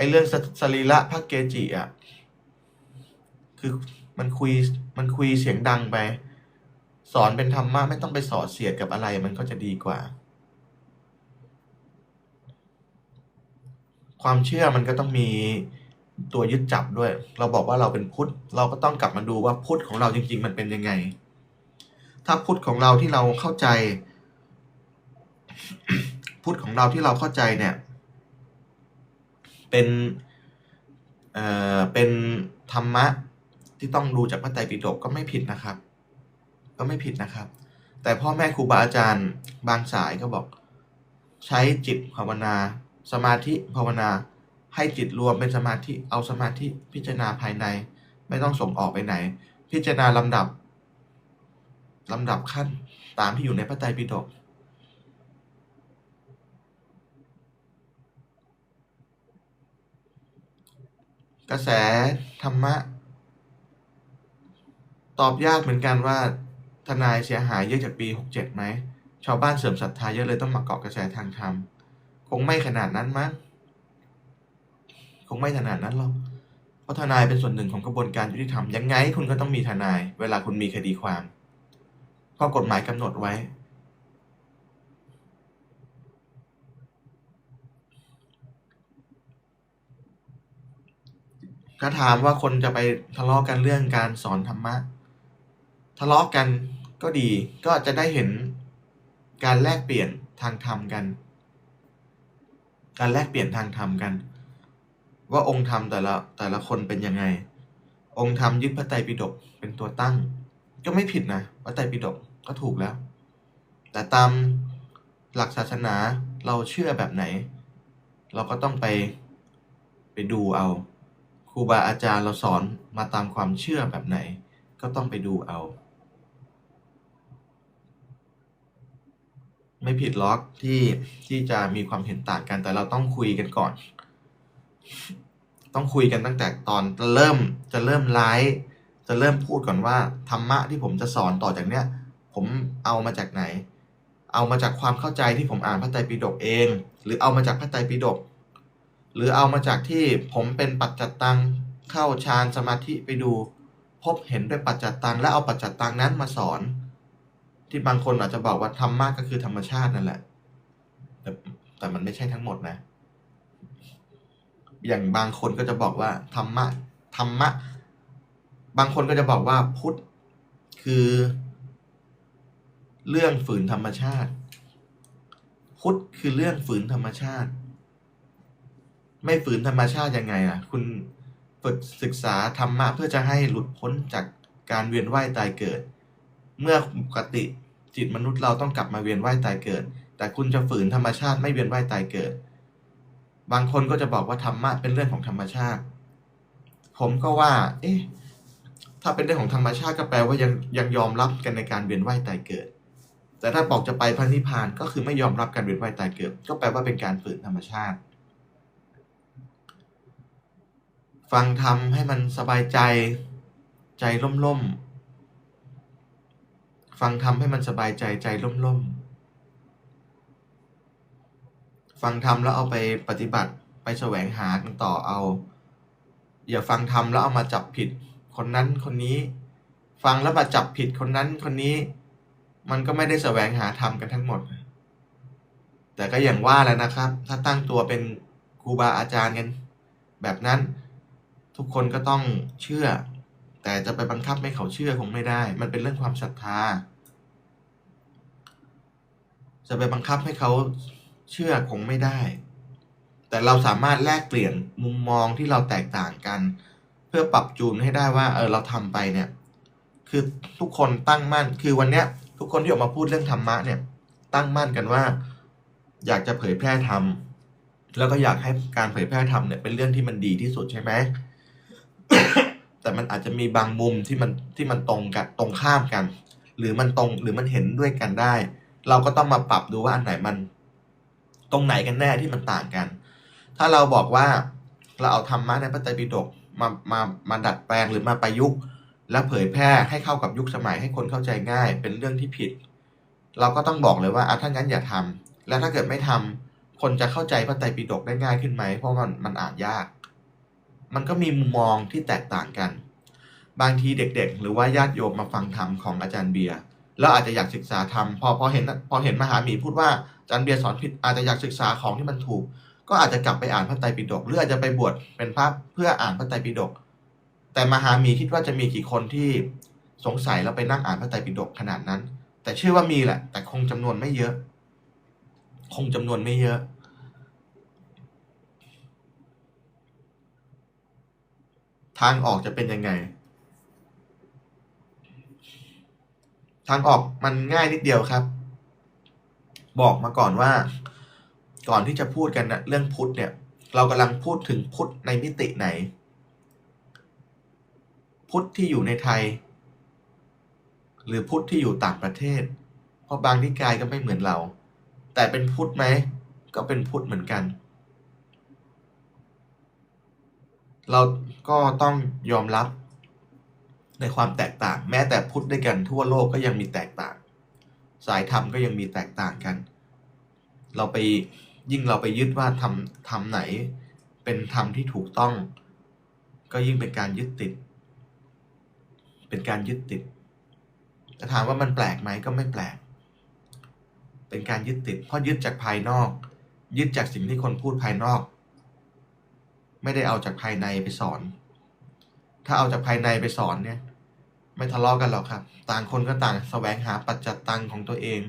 อ้เรื่องสสรีระพระเกจิอะ คือมันคุยมันคุยเสียงดังไป สอนเป็นธรรมะไม่ต้องไปสอดเสียดกับอะไรมันก็จะดีกว่า ความเชื่อมันก็ต้องมีตัวยึดจับด้วย เราบอกว่าเราเป็นพุทธ เราก็ต้องกลับมาดูว่าพุทธของเราจริง ๆ มันเป็นยังไง ถ้าพุทธของเราที่เราเข้าใจ พุทธของเราที่เราเข้าใจเนี่ย เป็นเอ่อเป็นธรรมะที่ต้องดูจากพระไตรปิฎกก็ไม่ผิดนะครับ ก็ไม่ผิดนะครับ แต่พ่อแม่ครูบาอาจารย์บางสายก็บอก ใช้จิตภาวนา สมาธิภาวนาให้จิตรวมเป็นสมาธิเอาสมาธิพิจารณาภายใน ไม่ต้องส่งออกไปไหน พิจารณาลำดับลำดับขั้นตามที่อยู่ในพระไตรปิฎก กระแสธรรมะ ตอบยากเหมือนกันว่า ทนายเสียหายเยอะจากปี 67ไหม ชาวบ้านเสื่อมศรัทธาเยอะเลยต้องมาเกาะกระแสทางธรรม คงไม่ขนาดนั้นมั้ง คงไม่ขนาดนั้นหรอก เพราะทนายเป็นส่วนหนึ่งของกระบวนการยุติธรรม ยังไงคุณก็ต้องมีทนาย เวลาคุณมีคดีความเพราะกฎหมายกำหนดไว้ ถ้าถามว่าคนจะไปทะเลาะกันเรื่องการสอนธรรมะ ทะเลาะกันก็ดีก็จะได้เห็นการแลกเปลี่ยนทางธรรมกัน การแลกเปลี่ยนทางธรรมกัน ว่าองค์ธรรมแต่ละแต่ละคนเป็นยังไง องค์ธรรมยึดพระไตรปิฎกเป็นตัวตั้ง ก็ไม่ผิดนะพระไตรปิฎกก็ถูกแล้ว แต่ตามหลักศาสนาเราเชื่อแบบไหน เราก็ต้องไปไปดูเอา ครูบาอาจารย์เราสอนมาตามความเชื่อแบบไหน ก็ต้องไปดูเอา ไม่ผิดล็อกที่ที่จะมีความเห็นต่างกันแต่เราต้องคุยกันก่อน ต้องคุยกันตั้งแต่ตอนจะเริ่มจะเริ่มไลฟ์จะเริ่มพูดก่อนว่าธรรมะที่ผมจะสอนต่อจากเนี้ยผมเอามาจากไหน เอามาจากความเข้าใจที่ผมอ่านพระไตรปิฎกเอง หรือเอามาจากพระไตรปิฎก หรือเอามาจากที่ผมเป็นปัจจัตตังเข้าฌานสมาธิไปดู พบเห็นด้วยปัจจัตตังและเอาปัจจัตตังนั้นมาสอน ที่บางคนอาจจะบอกว่าธรรมะก็คือธรรมชาตินั่นแหละ แต่แต่มันไม่ใช่ทั้งหมดนะ อย่างบางคนก็จะบอกว่าธรรมะธรรมะ บางคนก็จะบอกว่าพุทธคือ เรื่องฝืนธรรมชาติ พุทธคือเรื่องฝืนธรรมชาติ ไม่ฝืนธรรมชาติยังไงอะ คุณฝึกศึกษาธรรมะเพื่อจะให้หลุดพ้นจากการเวียนว่ายตายเกิด เมื่อปกติจิตมนุษย์เราต้องกลับมาเวียนว่ายตายเกิด แต่คุณจะฝืนธรรมชาติไม่เวียนว่ายตายเกิด บางคนก็จะบอกว่าธรรมะเป็นเรื่องของธรรมชาติ ผมก็ว่า เอ๊ะ ถ้าเป็นเรื่องของธรรมชาติก็แปลว่ายังยังยอมรับกันในการเวียนว่ายตายเกิด แต่ถ้าบอกจะไปพระนิพพานก็คือไม่ยอมรับการเวียนว่ายตายเกิด ก็แปลว่าเป็นการฝืนธรรมชาติ ฟังธรรมให้มันสบายใจ ใจล่มๆฟังธรรมให้มันสบายใจใจล่มๆฟังธรรมแล้วเอาไปปฏิบัติไปแสวงหากันต่อเอา อย่าฟังธรรมแล้วเอามาจับผิด คนนั้นคนนี้ ฟังแล้วมาจับผิดคนนั้นคนนี้ มันก็ไม่ได้แสวงหาธรรมกันทั้งหมด แต่ก็อย่างว่าแล้วนะครับ ถ้าตั้งตัวเป็นครูบาอาจารย์กันแบบนั้น ทุกคนก็ต้องเชื่อ แต่จะไปบังคับให้เขาเชื่อคงไม่ได้ มันเป็นเรื่องความศรัทธา จะไปบังคับให้เขาเชื่อคงไม่ได้ แต่เราสามารถแลกเปลี่ยนมุมมองที่เราแตกต่างกัน เพื่อปรับจูนให้ได้ว่า เออเราทำไปเนี่ย คือทุกคนตั้งมั่น คือวันเนี้ย ทุกคนที่ออกมาพูดเรื่องธรรมะเนี่ย ตั้งมั่นกันว่า อยากจะเผยแพร่ธรรมแล้วก็อยากให้การเผยแพร่ธรรมเนี่ยเป็นเรื่องที่มันดีที่สุดใช่ไหม แต่มันอาจจะมีบางมุมที่มันที่มันตรงกันตรงข้ามกัน หรือมันตรงหรือมันเห็นด้วยกันได้ เราก็ต้องมาปรับดูว่าอันไหนมัน ตรงไหนกันแน่ที่มันต่างกัน ถ้าเราบอกว่าเราเอาธรรมะในพระไตรปิฎกมามามาดัดแปลงหรือมาประยุกต์ และเผยแพร่ให้เข้ากับยุคสมัยให้คนเข้าใจง่าย เป็นเรื่องที่ผิด เราก็ต้องบอกเลยว่าอะถ้างั้นอย่าทำแล้วถ้าเกิดไม่ทำคนจะเข้าใจพระไตรปิฎกได้ง่ายขึ้นไหมเพราะมันมันอ่านยาก มันก็มีมุมมองที่แตกต่างกัน บางทีเด็กๆ หรือว่าญาติโยมมาฟังธรรมของอาจารย์เบียร์แล้วอาจจะอยากศึกษาธรรมพอพอเห็นพอเห็นมหาหมีพูดว่าอาจารย์เบียร์สอนผิดอาจจะอยากศึกษาของที่มันถูก ก็อาจจะกลับไปอ่านพระไตรปิฎกหรืออาจจะไปบวชเป็นพระเพื่ออ่านพระไตรปิฎกแต่มหาหมีคิดว่าจะมีกี่คนที่สงสัยแล้วไปนั่งอ่านพระไตรปิฎกขนาดนั้น แต่เชื่อว่ามีแหละ แต่คงจำนวนไม่เยอะ คงจำนวนไม่เยอะ ทางออกจะเป็นยังไง ทางออกมันง่ายนิดเดียวครับ บอกมาก่อนว่า ก่อนที่จะพูดกันนะเรื่องพุทธเนี่ย เรากำลังพูดถึงพุทธในมิติไหน พุทธที่อยู่ในไทย หรือพุทธที่อยู่ต่างประเทศ เพราะบางนิกายก็ไม่เหมือนเรา แต่เป็นพุทธไหม ก็เป็นพุทธเหมือนกัน เราก็ต้องยอมรับในความแตกต่าง แม้แต่พุทธด้วยกันทั่วโลกก็ยังมีแตกต่าง สายธรรมก็ยังมีแตกต่างกัน เราไปยิ่งเราไปยึดว่าทำทำไหน เป็นธรรมที่ถูกต้อง ก็ยิ่งเป็นการยึดติด เป็นการยึดติดแต่ถามว่ามันแปลกไหมก็ไม่แปลก เป็นการยึดติด เพราะยึดจากภายนอก ยึดจากสิ่งที่คนพูดภายนอก ไม่ได้เอาจากภายในไปสอน ถ้าเอาจากภายในไปสอนเนี่ย ไม่ทะเลาะกันหรอกครับ ต่างคนก็ต่างแสวงหาปัจจัตตังของตัวเอง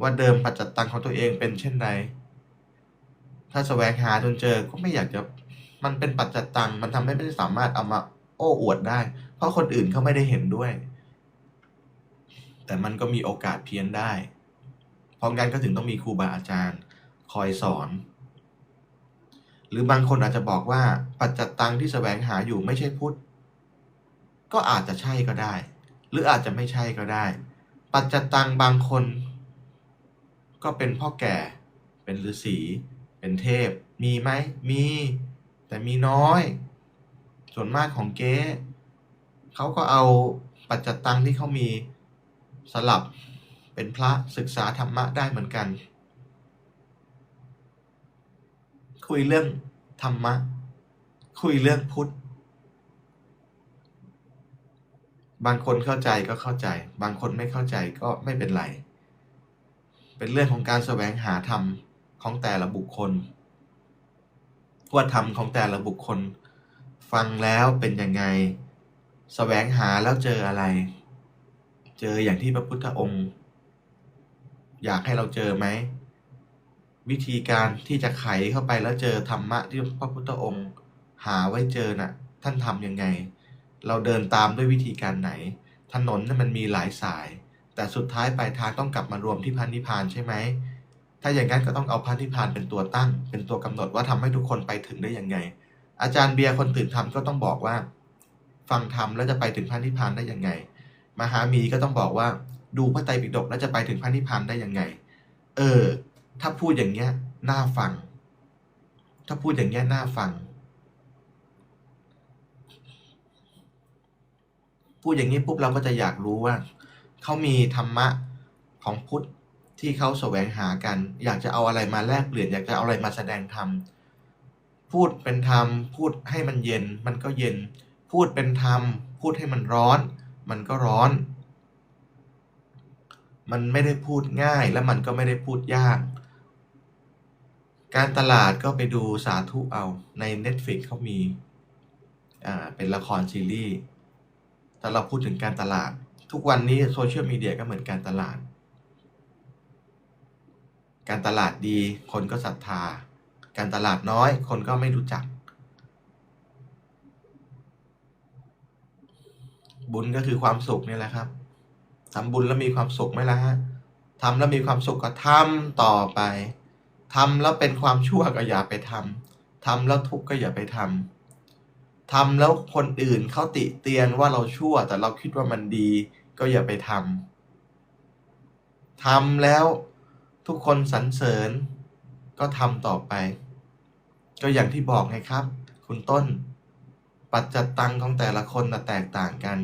ว่าเดิมปัจจัตตังของตัวเองเป็นเช่นใดถ้าแสวงหาจนเจอก็ไม่อยากจะมันเป็นปัจจัตตังมันทำให้ไม่สามารถเอามาโอ้อวดได้ เพราะคนอื่นเขาไม่ได้เห็นด้วย แต่มันก็มีโอกาสเพี้ยนได้ พราะงั้นก็ถึงต้องมีครูบาอาจารย์ คอยสอน หรือบางคนอาจจะบอกว่าปัจจัตตังที่แสวงหาอยู่ไม่ใช่พุทธ ก็อาจจะใช่ก็ได้ หรืออาจจะไม่ใช่ก็ได้ ปัจจัตตังบางคน ก็เป็นพ่อแก่ เป็นฤาษี เป็นเทพ มีไหมมี แต่มีน้อย ส่วนมากของเก๊เขาก็เอาปัจจัตตังที่เขามีสลับเป็นพระศึกษาธรรมะได้เหมือนกัน คุยเรื่องธรรมะ คุยเรื่องพุทธ บางคนเข้าใจก็เข้าใจ บางคนไม่เข้าใจก็ไม่เป็นไร เป็นเรื่องของการแสวงหาธรรมของแต่ละบุคคลว่าธรรมของแต่ละบุคคล ฟังแล้วเป็นยังไงแสวงหาแล้วเจออะไร เจออย่างที่พระพุทธองค์ อยากให้เราเจอไหม วิธีการที่จะไขเข้าไปแล้วเจอธรรมะที่พระพุทธองค์หาไว้เจอน่ะ ท่านทำยังไง เราเดินตามด้วยวิธีการไหน ถนนนั้นมันมีหลายสาย แต่สุดท้ายปลายทางต้องกลับมารวมที่พันนิพานใช่ไหม ถ้าอย่างนั้นก็ต้องเอาพันนิพานเป็นตัวตั้ง เป็นตัวกำหนดว่าทำให้ทุกคนไปถึงได้ยังไง อาจารย์เบียร์คนตื่นธรรมก็ต้องบอกว่า ฟังธรรมแล้วจะไปถึงพันนิพานได้ยังไง มหามีก็ต้องบอกว่า ดูพระไตรปิฎกแล้วจะไปถึงพันนิพานได้ยังไง เออ ถ้าพูดอย่างเงี้ยน่าฟัง ถ้าพูดอย่างเงี้ยน่าฟัง พูดอย่างนี้ปุ๊บเราก็จะอยากรู้ว่าเขามีธรรมะของพุทธที่เขาแสวงหากัน อยากจะเอาอะไรมาแลกเปลี่ยนอยากจะเอาอะไรมาแสดงธรรมพูดเป็นธรรมพูดให้มันเย็น มันก็เย็น พูดเป็นธรรม พูดให้มันร้อน มันก็ร้อน มันไม่ได้พูดง่ายและมันก็ไม่ได้พูดยาก การตลาดก็ไปดูสาธุเอาใน Netflix เขามีอ่าเป็นละครซีรีส์ถ้าเราพูดถึงการตลาด ทุกวันนี้โซเชียลมีเดียก็เหมือนการตลาด การตลาดดีคนก็ศรัทธา การตลาดน้อยคนก็ไม่รู้จัก บุญก็คือความสุขนี่แหละครับทำบุญแล้วมีความสุขไหมล่ะฮะทำแล้วมีความสุขก็ทำต่อไป ทำแล้วเป็นความชั่วก็อย่าไปทำทำแล้วทุกข์ก็อย่าไปทำทำแล้วคนอื่นเขาติเตียนว่าเราชั่ว แต่เราคิดว่ามันดี ก็อย่าไปทำทำแล้วทุกคนสรรเสริญ ก็ทำต่อไป ก็อย่างที่บอกไงครับ คุณต้น ปัจจัตตังของแต่ละคนนะแตกต่างกัน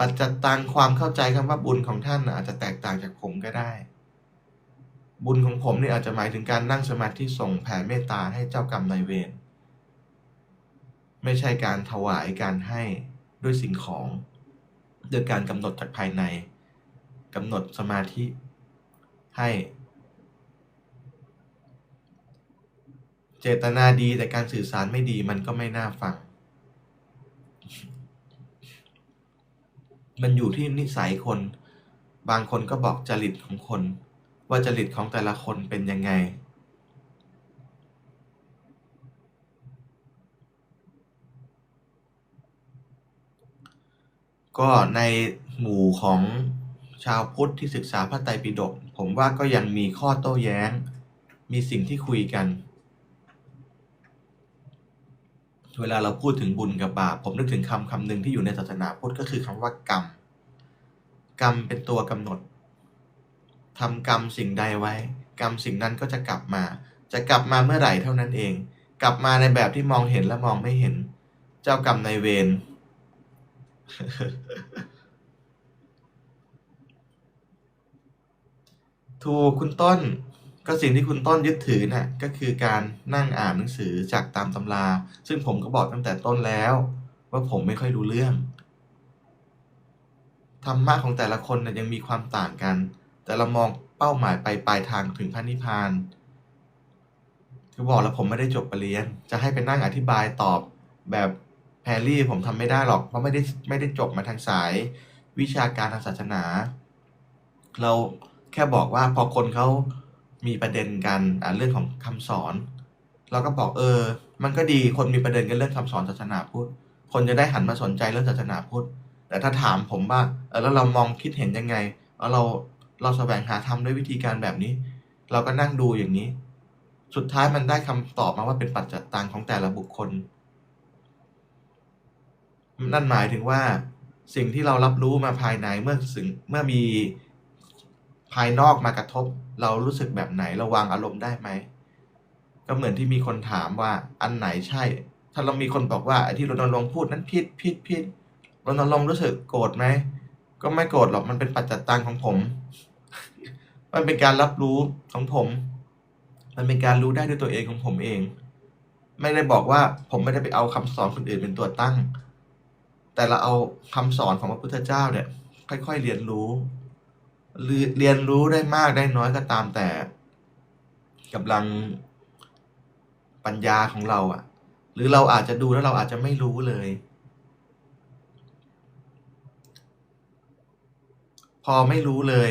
ปัจจัตตังความเข้าใจคำว่าบุญของท่านนะอาจจะแตกต่างจากผมก็ได้ บุญของผมนี่อาจจะหมายถึงการนั่งสมาธิส่งแผ่เมตตาให้เจ้ากรรมนายเวรไม่ใช่การถวายการให้ด้วยสิ่งของโดยการกำหนดจากภายในกำหนดสมาธิให้ เจตนาดีแต่การสื่อสารไม่ดีมันก็ไม่น่าฟัง มันอยู่ที่นิสัยคน บางคนก็บอกจริตของคน ว่าจริตของแต่ละคนเป็นยังไง ก็ในหมู่ของชาวพุทธที่ศึกษาพระไตรปิฎกผมว่าก็ยังมีข้อโต้แย้ง มีสิ่งที่คุยกัน เวลาเราพูดถึงบุญกับบาป ผมนึกถึงคำคำหนึ่งที่อยู่ในศาสนาพุทธก็คือคำว่ากรรม กรรมเป็นตัวกำหนด ทำกรรมสิ่งใดไว้ กรรมสิ่งนั้นก็จะกลับมา จะกลับมาเมื่อไหร่เท่านั้นเอง กลับมาในแบบที่มองเห็นและมองไม่เห็น เจ้ากรรมนายเวรถูกคุณต้นก็สิ่งที่คุณต้นยึดถือน่ะก็คือการนั่งอ่านหนังสือจากตามตำรา ซึ่งผมก็บอกตั้งแต่ต้นแล้ว ว่าผมไม่ค่อยรู้เรื่องธรรมะของแต่ละคนน่ะยังมีความต่างกัน แต่เรามองเป้าหมายไปปลายทางถึงพระนิพพานคือบอกแล้วผมไม่ได้จบปรริญญาจะให้ไปนั่งอธิบายตอบแบบแพรรี่ผมทำไม่ได้หรอก เพราะไม่ได้ไม่ได้จบมาทางสายวิชาการทางศาสนา เราแค่บอกว่าพอคนเขามีประเด็นกันเรื่องของคำสอน เราก็บอกเออ มันก็ดีคนมีประเด็นกันเรื่องคำสอนศาสนาพุทธคนจะได้หันมาสนใจเรื่องศาสนาพุทธแต่ถ้าถามผมว่าเออแล้วเรามองคิดเห็นยังไงแล้วเรา เราแสวงหาธรรมด้วยวิธีการแบบนี้ เราก็นั่งดูอย่างนี้ สุดท้ายมันได้คำตอบมาว่าเป็นปัจจัตตังของแต่ละบุคคล นั่นหมายถึงว่าสิ่งที่เรารับรู้มาภายในเมื่อสิ่งเมื่อมีภายนอกมากระทบ เรารู้สึกแบบไหนระวางอารมณ์ได้ไหมก็เหมือนที่มีคนถามว่าอันไหนใช่ ถ้าเรามีคนบอกว่าไอ้ที่รณรงค์พูดนั้นผิดผิดผิดรณรงค์รู้สึกโกรธไหมก็ไม่โกรธหรอกมันเป็นปัจจัตตังของผม มันเป็นการรับรู้ของผม มันเป็นการรู้ได้ด้วยตัวเองของผมเอง ไม่ได้บอกว่าผมไม่ได้ไปเอาคำสอนคนอื่นเป็นตัวตั้ง แต่เราเอาคำสอนของพระพุทธเจ้าเนี่ย ค่อยๆเรียนรู้เรียนรู้ได้มากได้น้อยก็ตามแต่กำลังปัญญาของเราอะ่ะ หรือเราอาจจะดูแล้วเราอาจจะไม่รู้เลย พอไม่รู้เลย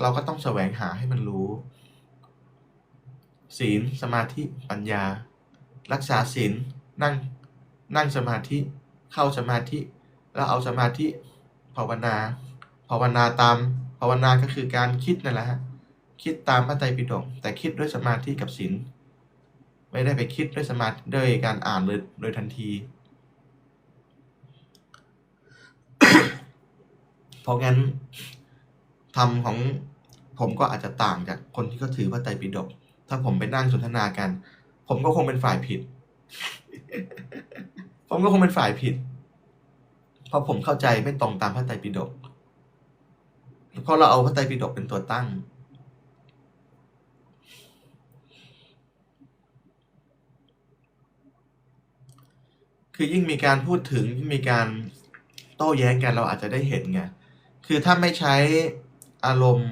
เราก็ต้องแสวงหาให้มันรู้ ศีลสมาธิปัญญา รักษาศีลนั่งนั่งสมาธิเข้าสมาธิ แล้วเอาสมาธิภาวนา ภาวนาตามภาวนาก็คือการคิดนั่นแหละฮะคิดตามพระไตรปิฎกแต่คิดด้วยสมาธิกับศีลไม่ได้ไปคิดด้วยสมาธิด้วยการอ่านเลยโดยทันที เพราะงั้น ธรรมของผมก็อาจจะต่างจากคนที่เขาถือพระไตรปิฎกถ้าผมไปนั่งสนทนากัน ผมก็คงเป็นฝ่ายผิด ผมก็คงเป็นฝ่ายผิด เพราะผมเข้าใจไม่ตรงตามพระไตรปิฎกเพราะเราเอาพระไตรปิฎกเป็นตัวตั้ง คือยิ่งมีการพูดถึงยิ่งมีการโต้แย้งกันเราอาจจะได้เห็นไง คือถ้าไม่ใช้ อารมณ์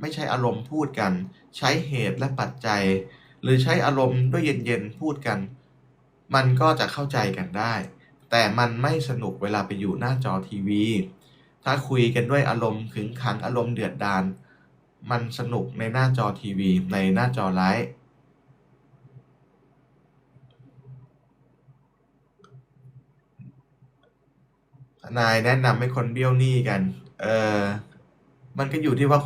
ไม่ใช้อารมณ์พูดกัน ใช้เหตุและปัจจัย หรือใช้อารมณ์ด้วยเย็นๆพูดกัน มันก็จะเข้าใจกันได้ แต่มันไม่สนุกเวลาไปอยู่หน้าจอทีวี ถ้าคุยกันด้วยอารมณ์ขึงขังอารมณ์เดือดดาลมันสนุกในหน้าจอทีวี ในหน้าจอไลฟ์นายแนะนำให้คนเบี้ยวหนี้กัน เออ มันก็อยู่ที่ว่า